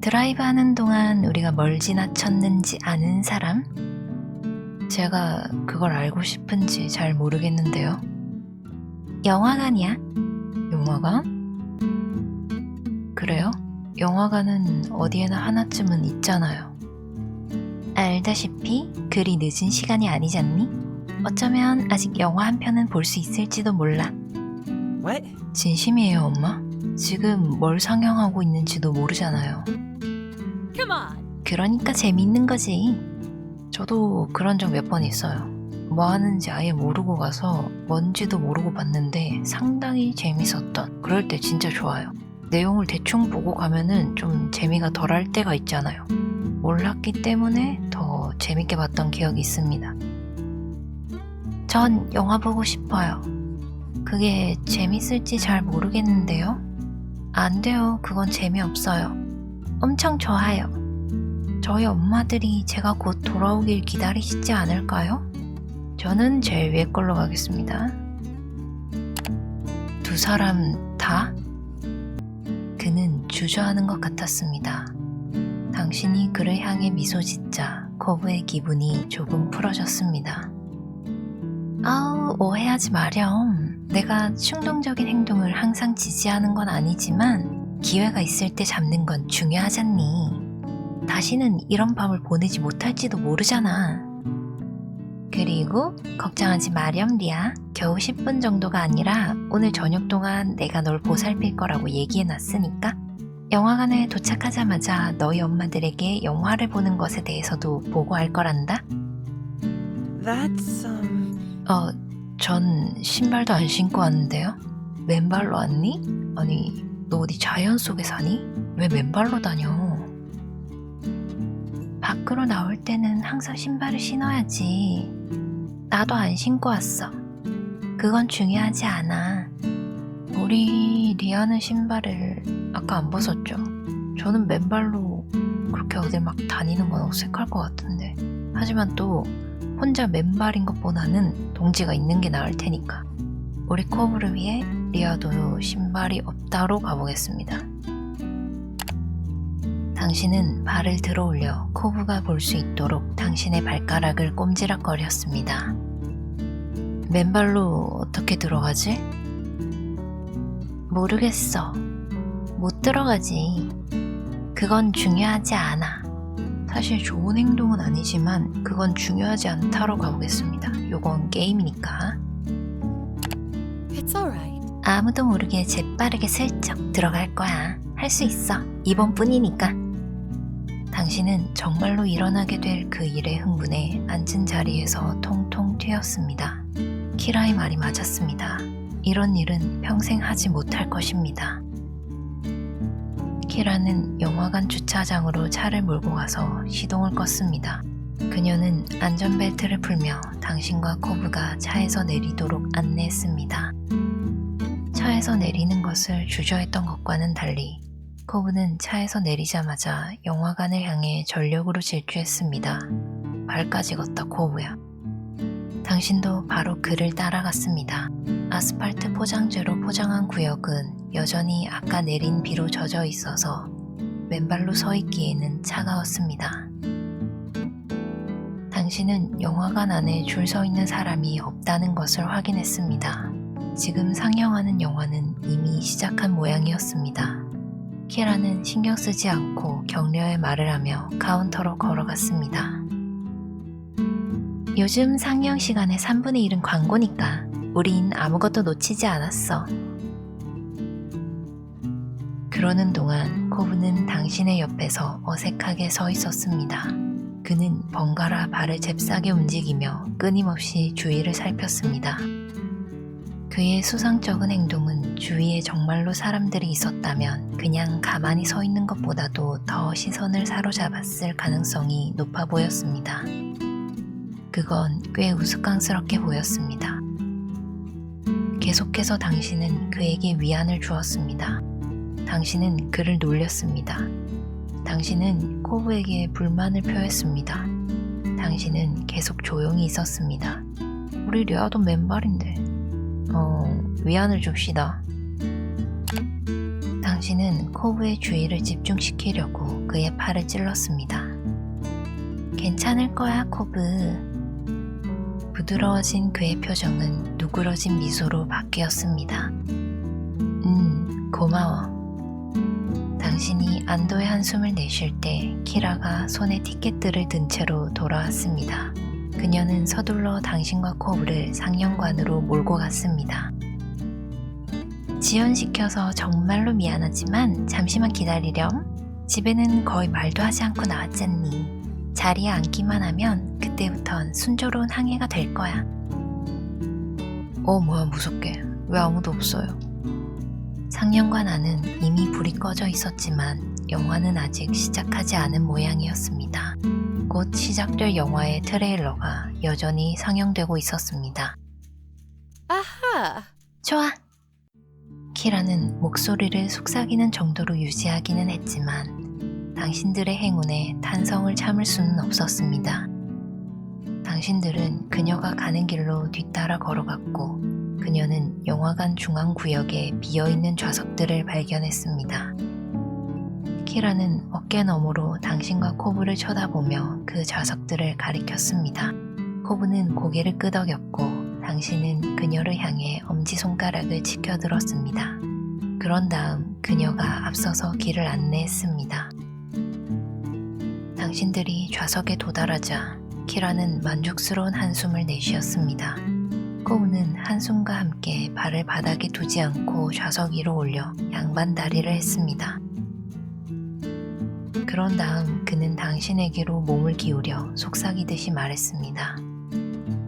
드라이브 하는 동안 우리가 뭘 지나쳤는지 아는 사람? 제가 그걸 알고 싶은지 잘 모르겠는데요. 영화관이야? 영화관? 그래요? 영화관은 어디에나 하나쯤은 있잖아요. 알다시피 그리 늦은 시간이 아니잖니? 어쩌면 아직 영화 한 편은 볼 수 있을지도 몰라. What? 진심이에요, 엄마? 지금 뭘 상영하고 있는지도 모르잖아요. 그러니까 재미있는 거지. 저도 그런 적 몇 번 있어요. 뭐 하는지 아예 모르고 가서 뭔지도 모르고 봤는데 상당히 재밌었던 그럴 때 진짜 좋아요. 내용을 대충 보고 가면은 좀 재미가 덜할 때가 있잖아요. 몰랐기 때문에 더 재밌게 봤던 기억이 있습니다. 전 영화 보고 싶어요. 그게 재밌을지 잘 모르겠는데요. 안 돼요. 그건 재미없어요. 엄청 좋아요. 저희 엄마들이 제가 곧 돌아오길 기다리시지 않을까요? 저는 제일 위에 걸로 가겠습니다. 두 사람 다? 그는 주저하는 것 같았습니다. 당신이 그를 향해 미소 짓자 거부의 기분이 조금 풀어졌습니다. 아우, 오해하지 마렴. 내가 충동적인 행동을 항상 지지하는 건 아니지만 기회가 있을 때 잡는 건 중요하잖니. 다시는 이런 밤을 보내지 못할지도 모르잖아. 그리고 걱정하지 마렴 리아. 겨우 10분 정도가 아니라 오늘 저녁 동안 내가 널 보살필 거라고 얘기해 놨으니까 영화관에 도착하자마자 너희 엄마들에게 영화를 보는 것에 대해서도 보고할 거란다. That's um. 어, 전 신발도 안 신고 왔는데요. 맨발로 왔니? 아니, 너 어디 자연 속에 사니? 왜 맨발로 다녀? 밖으로 나올 때는 항상 신발을 신어야지. 나도 안 신고 왔어. 그건 중요하지 않아. 우리 리아는 신발을 아까 안 벗었죠? 저는 맨발로 그렇게 어딜 막 다니는 건 어색할 것 같은데. 하지만 또 혼자 맨발인 것보다는 동지가 있는 게 나을 테니까. 우리 코브를 위해 리아도 신발이 없다로 가보겠습니다. 당신은 발을 들어 올려 코브가 볼 수 있도록 당신의 발가락을 꼼지락거렸습니다. 맨발로 어떻게 들어가지? 모르겠어. 못 들어가지. 그건 중요하지 않아. 사실 좋은 행동은 아니지만 그건 중요하지 않다로 가보겠습니다. 요건 게임이니까. It's alright. 아무도 모르게 재빠르게 슬쩍 들어갈 거야. 할 수 있어. 이번 뿐이니까. 당신은 정말로 일어나게 될 그 일에 흥분해 앉은 자리에서 통통 튀었습니다. 키라의 말이 맞았습니다. 이런 일은 평생 하지 못할 것입니다. 키라는 영화관 주차장으로 차를 몰고 가서 시동을 껐습니다. 그녀는 안전벨트를 풀며 당신과 코브가 차에서 내리도록 안내했습니다. 차에서 내리는 것을 주저했던 것과는 달리 코브는 차에서 내리자마자 영화관을 향해 전력으로 질주했습니다. 발까지 걷다 코브야. 당신도 바로 그를 따라갔습니다. 아스팔트 포장재로 포장한 구역은 여전히 아까 내린 비로 젖어 있어서 맨발로 서 있기에는 차가웠습니다. 당신은 영화관 안에 줄 서 있는 사람이 없다는 것을 확인했습니다. 지금 상영하는 영화는 이미 시작한 모양이었습니다. 키라는 신경 쓰지 않고 격려의 말을 하며 카운터로 걸어갔습니다. 요즘 상영 시간의 3분의 1은 광고니까 우린 아무것도 놓치지 않았어. 그러는 동안 코브는 당신의 옆에서 어색하게 서 있었습니다. 그는 번갈아 발을 잽싸게 움직이며 끊임없이 주위를 살폈습니다. 그의 수상쩍은 행동은 주위에 정말로 사람들이 있었다면 그냥 가만히 서 있는 것보다도 더 시선을 사로잡았을 가능성이 높아 보였습니다. 그건 꽤 우스꽝스럽게 보였습니다. 계속해서 당신은 그에게 위안을 주었습니다. 당신은 그를 놀렸습니다. 당신은 코브에게 불만을 표했습니다. 당신은 계속 조용히 있었습니다. 우리 류아도 맨발인데. 어, 위안을 줍시다. 당신은 코브의 주의를 집중시키려고 그의 팔을 찔렀습니다. 괜찮을 거야, 코브. 부드러워진 그의 표정은 누그러진 미소로 바뀌었습니다. 음, 고마워. 당신이 안도의 한숨을 내쉴 때 키라가 손에 티켓들을 든 채로 돌아왔습니다. 그녀는 서둘러 당신과 코브를 상영관으로 몰고 갔습니다. 지연시켜서 정말로 미안하지만 잠시만 기다리렴. 집에는 거의 말도 하지 않고 나왔잖니. 자리에 앉기만 하면 그때부턴 순조로운 항해가 될 거야. 어, 뭐야, 무섭게. 왜 아무도 없어요? 상영관 안은 이미 불이 꺼져 있었지만 영화는 아직 시작하지 않은 모양이었습니다. 곧 시작될 영화의 트레일러가 여전히 상영되고 있었습니다. Aha! 좋아. 키라는 목소리를 속삭이는 정도로 유지하기는 했지만 당신들의 행운에 탄성을 참을 수는 없었습니다. 당신들은 그녀가 가는 길로 뒤따라 걸어갔고 그녀는 영화관 중앙 구역에 비어있는 좌석들을 발견했습니다. 키라는 어깨 너머로 당신과 코브를 쳐다보며 그 좌석들을 가리켰습니다. 코브는 고개를 끄덕였고 당신은 그녀를 향해 엄지손가락을 치켜들었습니다. 그런 다음 그녀가 앞서서 길을 안내했습니다. 당신들이 좌석에 도달하자 키라는 만족스러운 한숨을 내쉬었습니다. 코우는 한숨과 함께 발을 바닥에 두지 않고 좌석 위로 올려 양반 다리를 했습니다. 그런 다음 그는 당신에게로 몸을 기울여 속삭이듯이 말했습니다.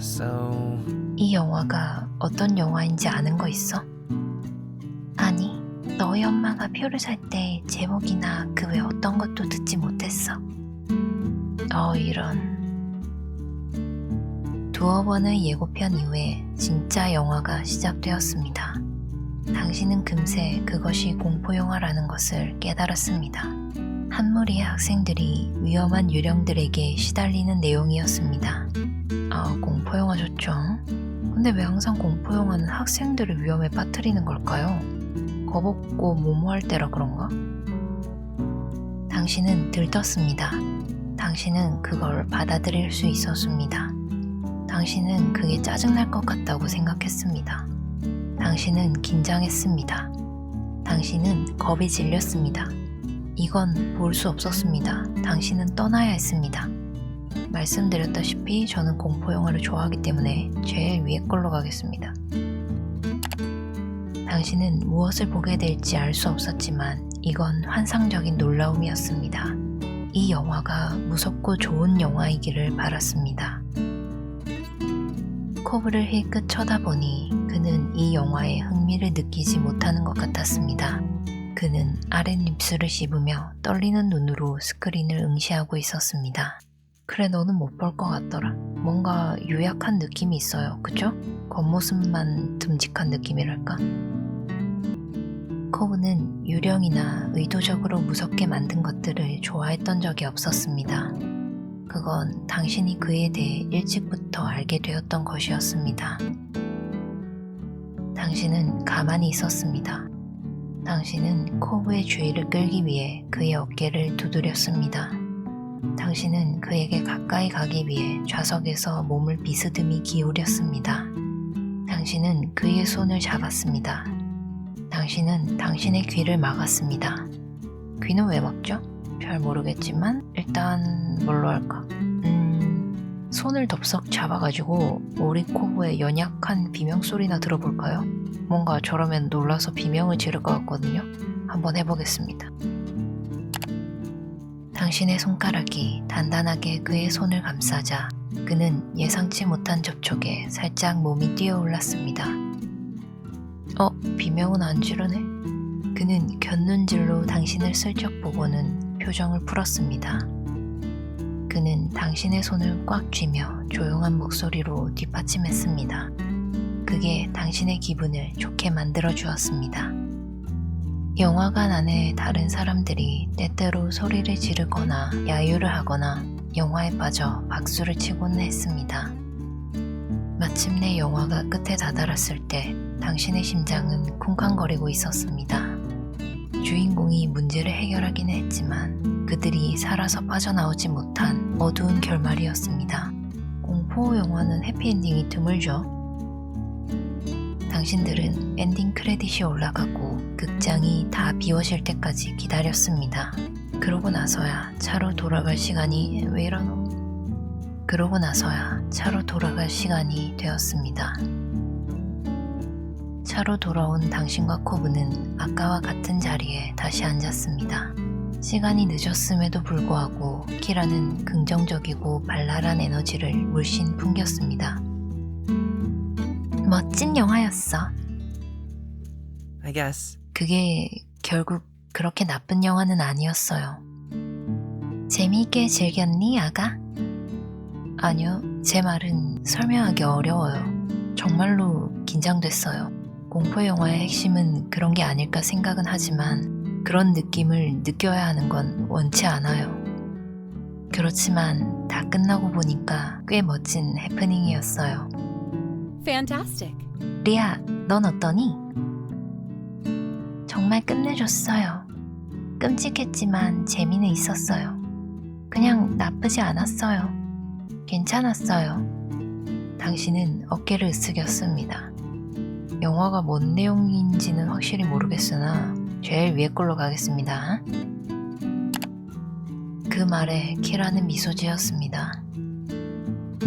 So, 이 영화가 어떤 영화인지 아는 거 있어? 아니, 너희 엄마가 표를 살 때 제목이나 그 외 어떤 것도 듣지 못했어. 어, 이런. 두어 번의 예고편 이후에 진짜 영화가 시작되었습니다. 당신은 금세 그것이 공포영화라는 것을 깨달았습니다. 한 무리의 학생들이 위험한 유령들에게 시달리는 내용이었습니다. 아, 공포영화 좋죠. 근데 왜 항상 공포영화는 학생들을 위험에 빠뜨리는 걸까요? 겁없고 모모할 때라 그런가? 당신은 들떴습니다. 당신은 그걸 받아들일 수 있었습니다. 당신은 그게 짜증날 것 같다고 생각했습니다. 당신은 긴장했습니다. 당신은 겁에 질렸습니다. 이건 볼 수 없었습니다. 당신은 떠나야 했습니다. 말씀드렸다시피 저는 공포 영화를 좋아하기 때문에 제일 위에 걸로 가겠습니다. 당신은 무엇을 보게 될지 알 수 없었지만 이건 환상적인 놀라움이었습니다. 이 영화가 무섭고 좋은 영화이기를 바랐습니다. 코브를 힐끗 쳐다보니 그는 이 영화에 흥미를 느끼지 못하는 것 같았습니다. 그는 아랫입술을 씹으며 떨리는 눈으로 스크린을 응시하고 있었습니다. 그래 너는 못 볼 것 같더라. 뭔가 유약한 느낌이 있어요. 그죠? 겉모습만 듬직한 느낌이랄까? 코브는 유령이나 의도적으로 무섭게 만든 것들을 좋아했던 적이 없었습니다. 그건 당신이 그에 대해 일찍부터 알게 되었던 것이었습니다. 당신은 가만히 있었습니다. 당신은 코브의 주의를 끌기 위해 그의 어깨를 두드렸습니다. 당신은 그에게 가까이 가기 위해 좌석에서 몸을 비스듬히 기울였습니다. 당신은 그의 손을 잡았습니다. 당신은 당신의 귀를 막았습니다. 귀는 왜 막죠? 잘 모르겠지만 일단 뭘로 할까? 음, 손을 덥석 잡아가지고 우리 코브의 연약한 비명 소리나 들어볼까요? 뭔가 저러면 놀라서 비명을 지를 것 같거든요. 한번 해보겠습니다. 당신의 손가락이 단단하게 그의 손을 감싸자 그는 예상치 못한 접촉에 살짝 몸이 뛰어올랐습니다. 어, 비명은 안 지르네? 그는 곁눈질로 당신을 슬쩍 보고는 표정을 풀었습니다. 그는 당신의 손을 꽉 쥐며 조용한 목소리로 뒷받침했습니다. 그게 당신의 기분을 좋게 만들어 주었습니다. 영화관 안에 다른 사람들이 때때로 소리를 지르거나 야유를 하거나 영화에 빠져 박수를 치곤 했습니다. 마침내 영화가 끝에 다다랐을 때 당신의 심장은 쿵쾅거리고 있었습니다. 주인공이 문제를 해결하기는 했지만 그들이 살아서 빠져나오지 못한 어두운 결말이었습니다. 공포 영화는 해피엔딩이 드물죠. 당신들은 엔딩 크레딧이 올라가고 극장이 다 비워질 때까지 기다렸습니다. 그러고 나서야 차로 돌아갈 시간이 왜 이러노? 그러고 나서야 차로 돌아갈 시간이 되었습니다. 차로 돌아온 당신과 코브는 아까와 같은 자리에 다시 앉았습니다. 시간이 늦었음에도 불구하고 키라는 긍정적이고 발랄한 에너지를 물씬 풍겼습니다. 멋진 영화였어. I guess. 그게 결국 그렇게 나쁜 영화는 아니었어요. 재미있게 즐겼니, 아가? 아니요, 제 말은 설명하기 어려워요. 정말로 긴장됐어요. 공포 영화의 핵심은 그런 게 아닐까 생각은 하지만 그런 느낌을 느껴야 하는 건 원치 않아요. 그렇지만 다 끝나고 보니까 꽤 멋진 해프닝이었어요. Fantastic. 리아, 넌 어떠니? 정말 끝내줬어요. 끔찍했지만 재미는 있었어요. 그냥 나쁘지 않았어요. 괜찮았어요. 당신은 어깨를 으쓱였습니다. 영화가 뭔 내용인지는 확실히 모르겠으나 제일 위에 걸로 가겠습니다. 그 말에 키라는 미소 지었습니다.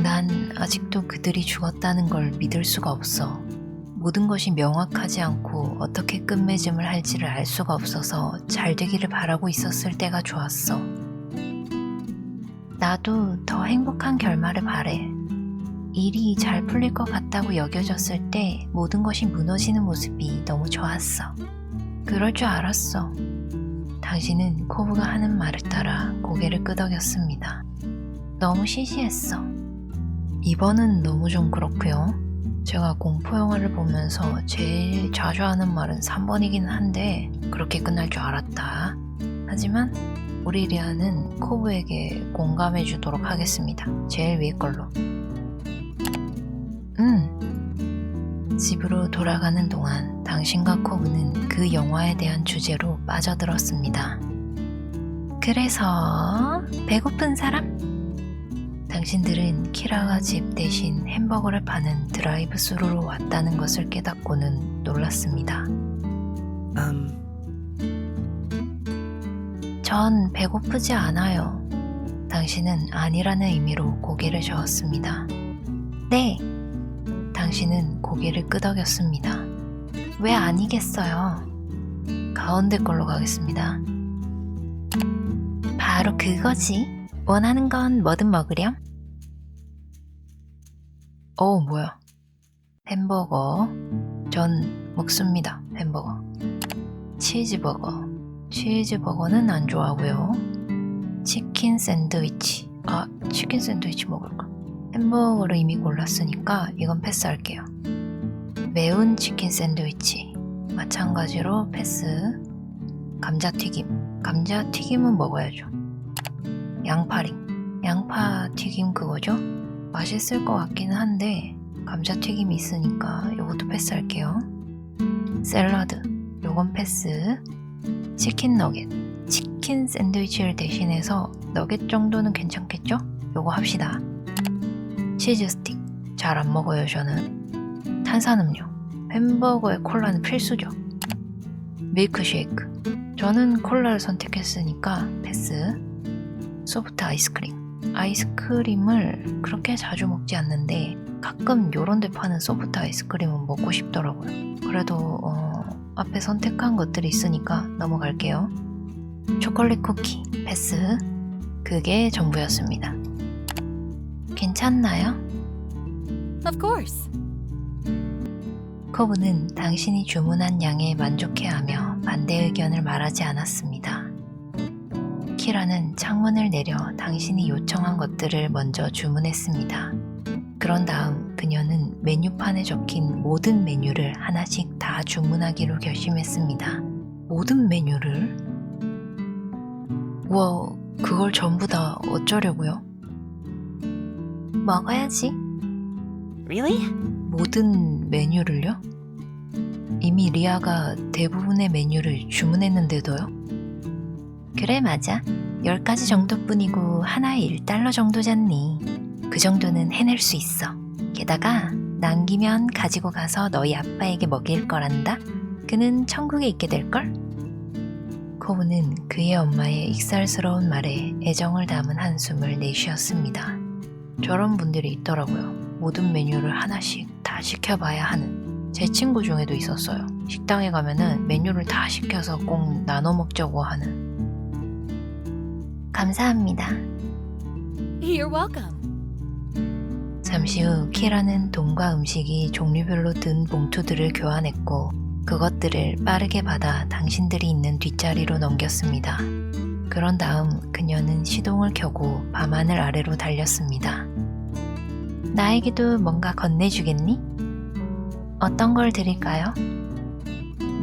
난 아직도 그들이 죽었다는 걸 믿을 수가 없어. 모든 것이 명확하지 않고 어떻게 끝맺음을 할지를 알 수가 없어서 잘 되기를 바라고 있었을 때가 좋았어. 나도 더 행복한 결말을 바래. 일이 잘 풀릴 것 같다고 여겨졌을 때 모든 것이 무너지는 모습이 너무 좋았어. 그럴 줄 알았어. 당신은 코브가 하는 말을 따라 고개를 끄덕였습니다. 너무 시시했어. 이번은 너무 좀 그렇고요. 제가 공포 영화를 보면서 제일 자주 하는 말은 3번이긴 한데 그렇게 끝날 줄 알았다. 하지만 우리 리아는 코브에게 공감해 주도록 하겠습니다. 제일 위에 걸로. 음. 집으로 돌아가는 동안 당신과 코브는 그 영화에 대한 주제로 빠져들었습니다. 그래서 배고픈 사람? 당신들은 키라가 집 대신 햄버거를 파는 드라이브 스루로 왔다는 것을 깨닫고는 놀랐습니다. Um, 전 배고프지 않아요. 당신은 아니라는 의미로 고개를 저었습니다. 네. 당신은 고개를 끄덕였습니다. 왜 아니겠어요? 가운데 걸로 가겠습니다. 바로 그거지. 원하는 건 뭐든 먹으렴. 어, 뭐야. 햄버거. 전 먹습니다. 햄버거. 치즈버거. 치즈버거는 안 좋아하고요. 치킨 샌드위치. 아, 치킨 샌드위치 먹을까? 햄버거를 이미 골랐으니까 이건 패스할게요. 매운 치킨 샌드위치. 마찬가지로 패스. 감자튀김. 감자튀김은 먹어야죠. 양파링. 양파 튀김 그거죠? 맛있을 것 같기는 한데 감자튀김이 있으니까 이것도 패스할게요. 샐러드. 요건 패스. 치킨 너겟. 치킨 샌드위치를 대신해서 너겟 정도는 괜찮겠죠? 요거 합시다. 치즈 스틱. 잘 안 먹어요, 저는. 탄산음료. 햄버거에 콜라는 필수죠. 밀크쉐이크. 저는 콜라를 선택했으니까 패스. 소프트 아이스크림. 아이스크림을 그렇게 자주 먹지 않는데 가끔 요런 데 파는 소프트 아이스크림은 먹고 싶더라고요. 그래도 어, 앞에 선택한 것들이 있으니까 넘어갈게요. 초콜릿 쿠키 패스. 그게 전부였습니다. 괜찮나요? Of course. 코브는 당신이 주문한 양에 만족해하며 반대 의견을 말하지 않았습니다. 키라는 창문을 내려 당신이 요청한 것들을 먼저 주문했습니다. 그런 다음 그녀는 메뉴판에 적힌 모든 메뉴를 하나씩 다 주문하기로 결심했습니다. 모든 메뉴를? 와, 그걸 전부 다 어쩌려고요? 먹어야지. Really? 모든 메뉴를요? 이미 리아가 대부분의 메뉴를 주문했는데도요? 그래, 맞아. 10가지 정도뿐이고 하나에 1달러 정도잖니. 그 정도는 해낼 수 있어. 게다가 남기면 가지고 가서 너희 아빠에게 먹일 거란다. 그는 천국에 있게 될걸? 코브는 그의 엄마의 익살스러운 말에 애정을 담은 한숨을 내쉬었습니다. 저런 분들이 있더라고요. 모든 메뉴를 하나씩 다 시켜봐야 하는. 제 친구 중에도 있었어요. 식당에 가면은 메뉴를 다 시켜서 꼭 나눠 먹자고 하는. 감사합니다. You're welcome. 잠시 후 키라는 돈과 음식이 종류별로 든 봉투들을 교환했고 그것들을 빠르게 받아 당신들이 있는 뒷자리로 넘겼습니다. 그런 다음 그녀는 시동을 켜고 밤하늘 아래로 달렸습니다. 나에게도 뭔가 건네주겠니? 어떤 걸 드릴까요?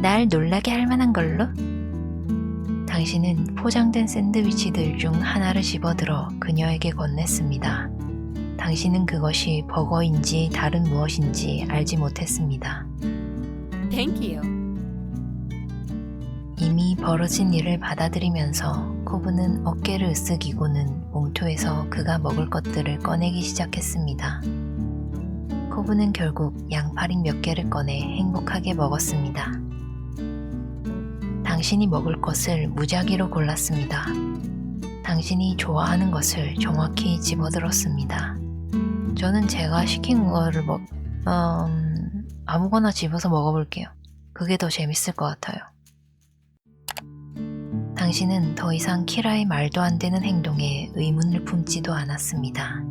날 놀라게 할 만한 걸로? 당신은 포장된 샌드위치들 중 하나를 집어들어 그녀에게 건넸습니다. 당신은 그것이 버거인지 다른 무엇인지 알지 못했습니다. Thank you. 이미 벌어진 일을 받아들이면서 코브는 어깨를 으쓱이고는 봉투에서 그가 먹을 것들을 꺼내기 시작했습니다. 코브는 결국 양파링 몇 개를 꺼내 행복하게 먹었습니다. 당신이 먹을 것을 무작위로 골랐습니다. 당신이 좋아하는 것을 정확히 집어들었습니다. 저는 제가 시킨 거를 먹, 음, 아무거나 집어서 먹어볼게요. 그게 더 재밌을 것 같아요. 당신은 더 이상 키라의 말도 안 되는 행동에 의문을 품지도 않았습니다.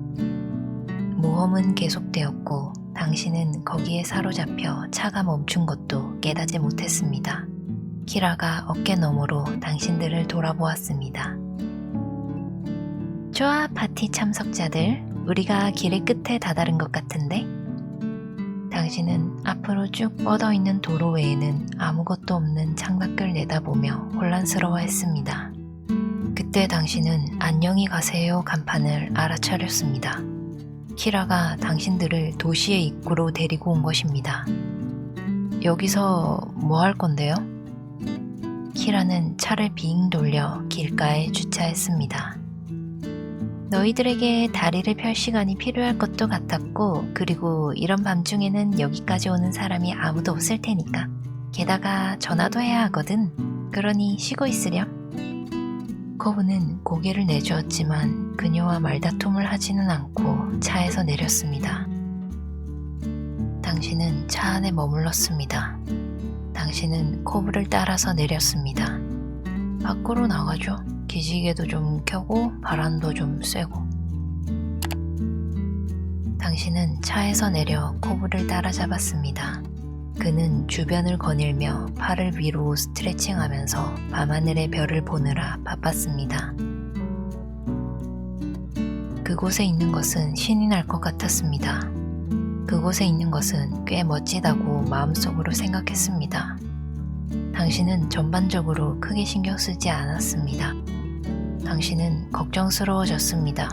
모험은 계속되었고 당신은 거기에 사로잡혀 차가 멈춘 것도 깨닫지 못했습니다. 키라가 어깨 너머로 당신들을 돌아보았습니다. 좋아, 파티 참석자들. 우리가 길의 끝에 다다른 것 같은데? 당신은 앞으로 쭉 뻗어 있는 도로 외에는 아무것도 없는 창밖을 내다보며 혼란스러워했습니다. 그때 당신은 안녕히 가세요 간판을 알아차렸습니다. 키라가 당신들을 도시의 입구로 데리고 온 것입니다. 여기서 뭐 할 건데요? 키라는 차를 빙 돌려 길가에 주차했습니다. 너희들에게 다리를 펼 시간이 필요할 것도 같았고, 그리고 이런 밤중에는 여기까지 오는 사람이 아무도 없을 테니까. 게다가 전화도 해야 하거든. 그러니 쉬고 있으렴. 코브는 고개를 내주었지만 그녀와 말다툼을 하지는 않고 차에서 내렸습니다. 당신은 차 안에 머물렀습니다. 당신은 코브를 따라서 내렸습니다. 밖으로 나가죠. 기지개도 좀 켜고 바람도 좀 쐬고. 당신은 차에서 내려 코브를 따라잡았습니다. 그는 주변을 거닐며 팔을 위로 스트레칭하면서 밤하늘의 별을 보느라 바빴습니다. 그곳에 있는 것은 신이 날 것 같았습니다. 그곳에 있는 것은 꽤 멋지다고 마음속으로 생각했습니다. 당신은 전반적으로 크게 신경 쓰지 않았습니다. 당신은 걱정스러워졌습니다.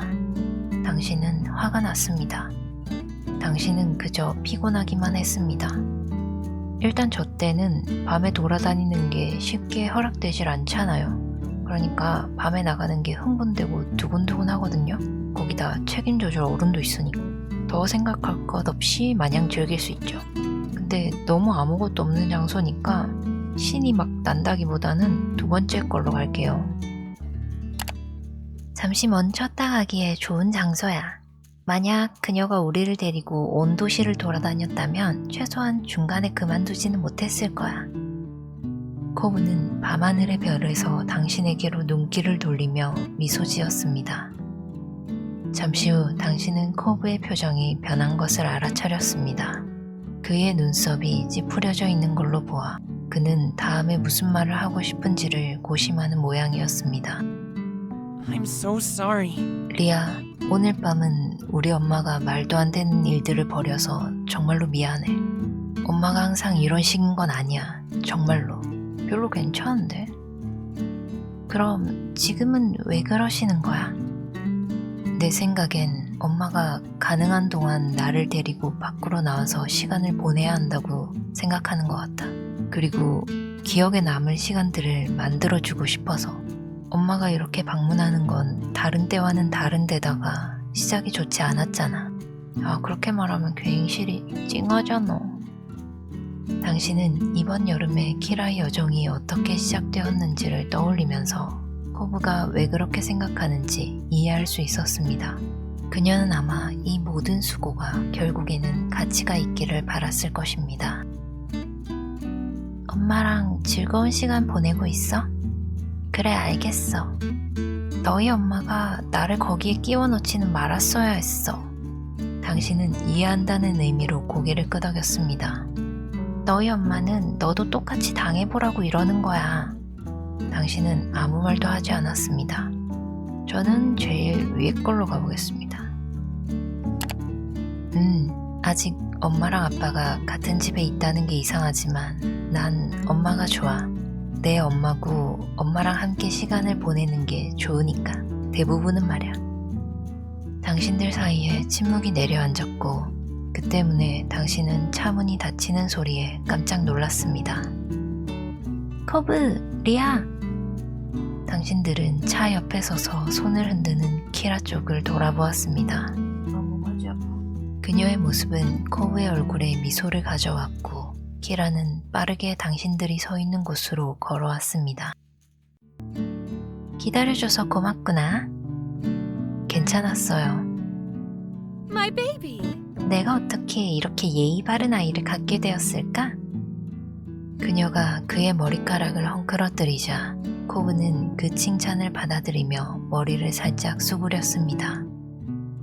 당신은 화가 났습니다. 당신은 그저 피곤하기만 했습니다. 일단 저 때는 밤에 돌아다니는 게 쉽게 허락되질 않잖아요. 그러니까 밤에 나가는 게 흥분되고 두근두근 하거든요. 거기다 책임 조절 어른도 있으니 더 생각할 것 없이 마냥 즐길 수 있죠. 근데 너무 아무것도 없는 장소니까 신이 막 난다기보다는 두 번째 걸로 갈게요. 잠시 멈췄다 가기에 좋은 장소야. 만약 그녀가 우리를 데리고 온 도시를 돌아다녔다면 최소한 중간에 그만두지는 못했을 거야. 코브는 밤하늘의 별에서 당신에게로 눈길을 돌리며 미소 지었습니다. 잠시 후 당신은 코브의 표정이 변한 것을 알아차렸습니다. 그의 눈썹이 찌푸려져 있는 걸로 보아 그는 다음에 무슨 말을 하고 싶은지를 고심하는 모양이었습니다. I'm so sorry. 리아, 오늘 밤은 우리 엄마가 말도 안 되는 일들을 벌여서 정말로 미안해. 엄마가 항상 이런 식인 건 아니야. 정말로. 별로 괜찮은데. 그럼 지금은 왜 그러시는 거야? 내 생각엔 엄마가 가능한 동안 나를 데리고 밖으로 나와서 시간을 보내야 한다고 생각하는 것 같아. 그리고 기억에 남을 시간들을 만들어주고 싶어서 엄마가 이렇게 방문하는 건 다른 때와는 다른 데다가 시작이 좋지 않았잖아. 아, 그렇게 말하면 괜시리 찡하잖아. 당신은 이번 여름에 키라의 여정이 어떻게 시작되었는지를 떠올리면서 코브가 왜 그렇게 생각하는지 이해할 수 있었습니다. 그녀는 아마 이 모든 수고가 결국에는 가치가 있기를 바랐을 것입니다. 엄마랑 즐거운 시간 보내고 있어? 그래, 알겠어. 너희 엄마가 나를 거기에 끼워 넣지는 말았어야 했어. 당신은 이해한다는 의미로 고개를 끄덕였습니다. 너희 엄마는 너도 똑같이 당해보라고 이러는 거야. 당신은 아무 말도 하지 않았습니다. 저는 제일 위에 걸로 가보겠습니다. 음, 아직 엄마랑 아빠가 같은 집에 있다는 게 이상하지만 난 엄마가 좋아. 내 엄마고 엄마랑 함께 시간을 보내는 게 좋으니까. 대부분은 말이야. 당신들 사이에 침묵이 내려앉았고 그 때문에 당신은 차문이 닫히는 소리에 깜짝 놀랐습니다. 커브, 리아! 당신들은 차 옆에 서서 손을 흔드는 키라 쪽을 돌아보았습니다. 그녀의 모습은 코브의 얼굴에 미소를 가져왔고 키라는 빠르게 당신들이 서 있는 곳으로 걸어왔습니다. 기다려줘서 고맙구나. 괜찮았어요. My baby. 내가 어떻게 이렇게 예의 바른 아이를 갖게 되었을까? 그녀가 그의 머리카락을 헝클어뜨리자 코브는 그 칭찬을 받아들이며 머리를 살짝 수그렸습니다.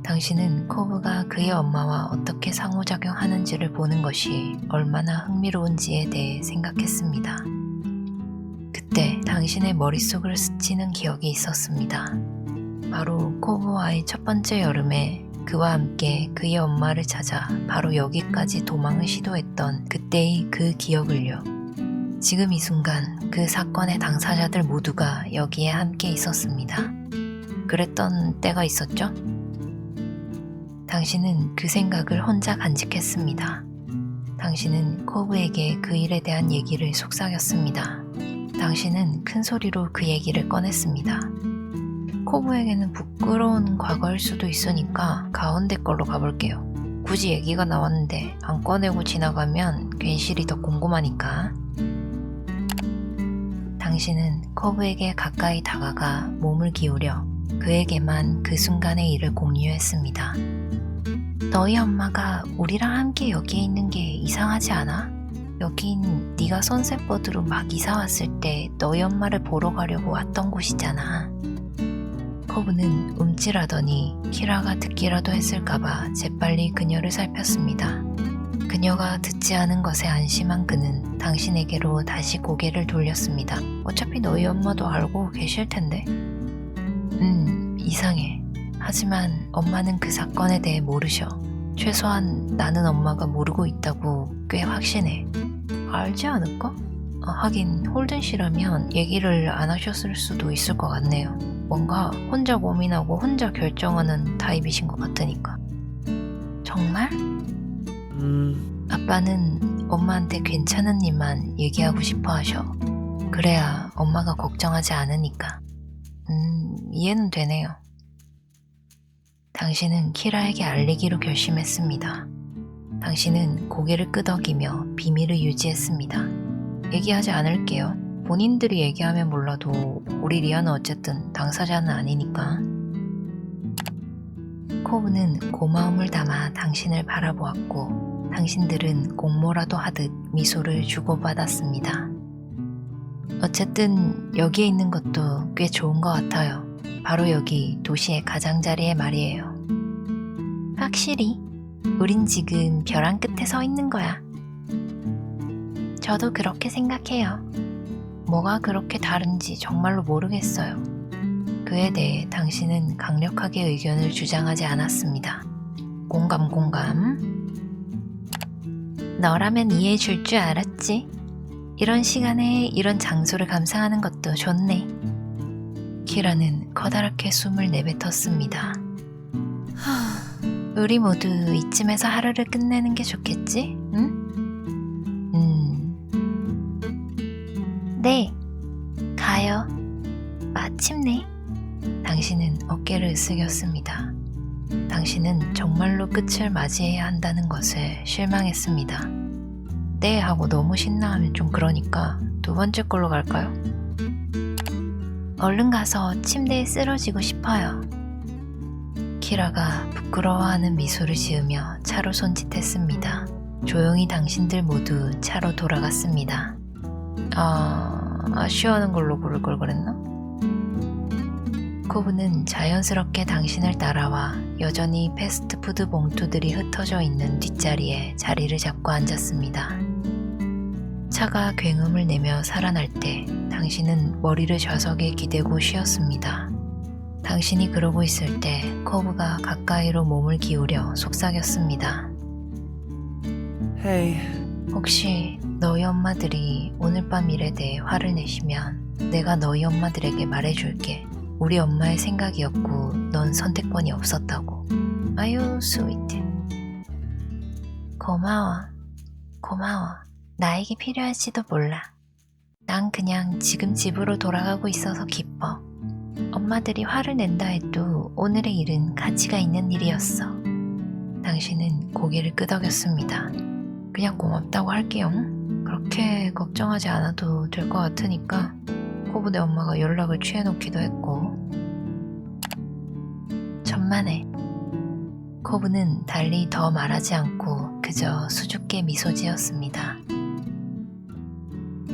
당신은 코브가 그의 엄마와 어떻게 상호작용하는지를 보는 것이 얼마나 흥미로운지에 대해 생각했습니다. 그때 당신의 머릿속을 스치는 기억이 있었습니다. 바로 코브와의 첫 번째 여름에 그와 함께 그의 엄마를 찾아 바로 여기까지 도망을 시도했던 그때의 그 기억을요. 지금 이 순간 그 사건의 당사자들 모두가 여기에 함께 있었습니다. 그랬던 때가 있었죠? 당신은 그 생각을 혼자 간직했습니다. 당신은 코브에게 그 일에 대한 얘기를 속삭였습니다. 당신은 큰 소리로 그 얘기를 꺼냈습니다. 코브에게는 부끄러운 과거일 수도 있으니까 가운데 걸로 가볼게요. 굳이 얘기가 나왔는데 안 꺼내고 지나가면 괜시리 더 궁금하니까. 당신은 코브에게 가까이 다가가 몸을 기울여 그에게만 그 순간의 일을 공유했습니다. 너희 엄마가 우리랑 함께 여기에 있는 게 이상하지 않아? 여긴 네가 선셋버드로 막 이사 왔을 때 너희 엄마를 보러 가려고 왔던 곳이잖아. 커브는 움찔하더니 키라가 듣기라도 했을까봐 재빨리 그녀를 살폈습니다. 그녀가 듣지 않은 것에 안심한 그는 당신에게로 다시 고개를 돌렸습니다. 어차피 너희 엄마도 알고 계실 텐데. 음, 이상해. 하지만 엄마는 그 사건에 대해 모르셔. 최소한 나는 엄마가 모르고 있다고 꽤 확신해. 알지 않을까? 아, 하긴 홀든 씨라면 얘기를 안 하셨을 수도 있을 것 같네요. 뭔가 혼자 고민하고 혼자 결정하는 타입이신 것 같으니까. 정말? 음, 아빠는 엄마한테 괜찮은 일만 얘기하고 싶어 하셔. 그래야 엄마가 걱정하지 않으니까. 음, 이해는 되네요. 당신은 키라에게 알리기로 결심했습니다. 당신은 고개를 끄덕이며 비밀을 유지했습니다. 얘기하지 않을게요. 본인들이 얘기하면 몰라도 우리 리아는 어쨌든 당사자는 아니니까. 코브는 고마움을 담아 당신을 바라보았고 당신들은 공모라도 하듯 미소를 주고받았습니다. 어쨌든 여기에 있는 것도 꽤 좋은 것 같아요. 바로 여기 도시의 가장자리에 말이에요. 확실히 우린 지금 벼랑 끝에 서 있는 거야. 저도 그렇게 생각해요. 뭐가 그렇게 다른지 정말로 모르겠어요. 그에 대해 당신은 강력하게 의견을 주장하지 않았습니다. 공감, 공감. 너라면 이해해 줄 줄 알았지. 이런 시간에 이런 장소를 감상하는 것도 좋네. 키라는 커다랗게 숨을 내뱉었습니다. 우리 모두 이쯤에서 하루를 끝내는 게 좋겠지? 응? 음. 네, 가요. 마침내. 당신은 어깨를 으쓱였습니다. 당신은 정말로 끝을 맞이해야 한다는 것을 실망했습니다. 네 하고 너무 신나하면 좀 그러니까 두 번째 걸로 갈까요? 얼른 가서 침대에 쓰러지고 싶어요. 키라가 부끄러워하는 미소를 지으며 차로 손짓했습니다. 조용히 당신들 모두 차로 돌아갔습니다. 아, 아쉬워하는 걸로 고를 걸 그랬나? 코브는 자연스럽게 당신을 따라와 여전히 패스트푸드 봉투들이 흩어져 있는 뒷자리에 자리를 잡고 앉았습니다. 차가 굉음을 내며 살아날 때 당신은 머리를 좌석에 기대고 쉬었습니다. 당신이 그러고 있을 때 코브가 가까이로 몸을 기울여 속삭였습니다. Hey, 혹시 너희 엄마들이 오늘 밤 일에 대해 화를 내시면 내가 너희 엄마들에게 말해줄게. 우리 엄마의 생각이었고 넌 선택권이 없었다고. 아유 스위트. 고마워. 고마워. 나에게 필요할지도 몰라. 난 그냥 지금 집으로 돌아가고 있어서 기뻐. 엄마들이 화를 낸다 해도 오늘의 일은 가치가 있는 일이었어. 당신은 고개를 끄덕였습니다. 그냥 고맙다고 할게요. 그렇게 걱정하지 않아도 될 것 같으니까 코브네 엄마가 연락을 취해놓기도 했고 천만에 코브는 달리 더 말하지 않고 그저 수줍게 미소 지었습니다.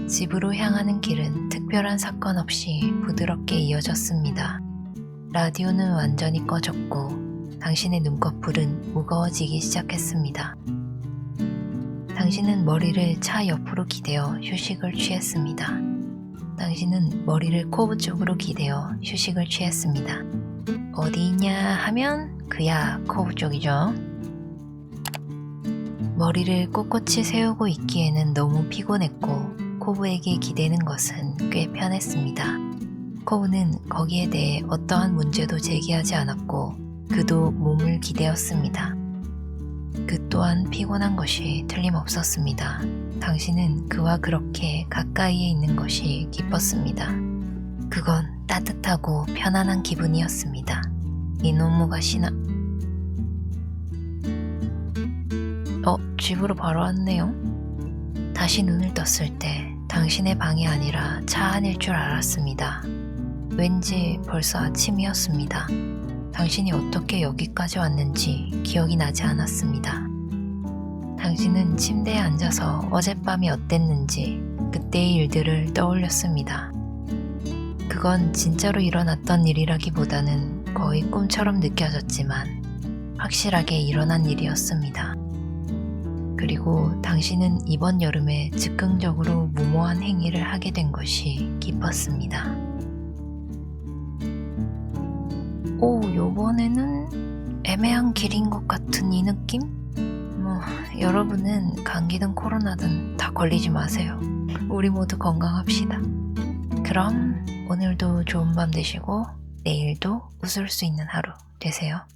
집으로 향하는 길은 특별한 사건 없이 부드럽게 이어졌습니다. 라디오는 완전히 꺼졌고 당신의 눈꺼풀은 무거워지기 시작했습니다. 당신은 머리를 차 옆으로 기대어 휴식을 취했습니다. 당신은 머리를 코브 쪽으로 기대어 휴식을 취했습니다. 어디 있냐 하면 그야 코브 쪽이죠. 머리를 꼿꼿이 세우고 있기에는 너무 피곤했고 코브에게 기대는 것은 꽤 편했습니다. 코브는 거기에 대해 어떠한 문제도 제기하지 않았고 그도 몸을 기대었습니다. 그 또한 피곤한 것이 틀림없었습니다. 당신은 그와 그렇게 가까이에 있는 것이 기뻤습니다. 그건 따뜻하고 편안한 기분이었습니다. 이노무가 신나... 어, 집으로 바로 왔네요. 다시 눈을 떴을 때 당신의 방이 아니라 차 안일 줄 알았습니다. 왠지 벌써 아침이었습니다. 당신이 어떻게 여기까지 왔는지 기억이 나지 않았습니다. 당신은 침대에 앉아서 어젯밤이 어땠는지 그때의 일들을 떠올렸습니다. 그건 진짜로 일어났던 일이라기보다는 거의 꿈처럼 느껴졌지만 확실하게 일어난 일이었습니다. 그리고 당신은 이번 여름에 즉흥적으로 무모한 행위를 하게 된 것이 기뻤습니다. 오, 요번에는 애매한 길인 것 같은 이 느낌? 뭐, 여러분은 감기든 코로나든 다 걸리지 마세요. 우리 모두 건강합시다. 그럼 오늘도 좋은 밤 되시고 내일도 웃을 수 있는 하루 되세요.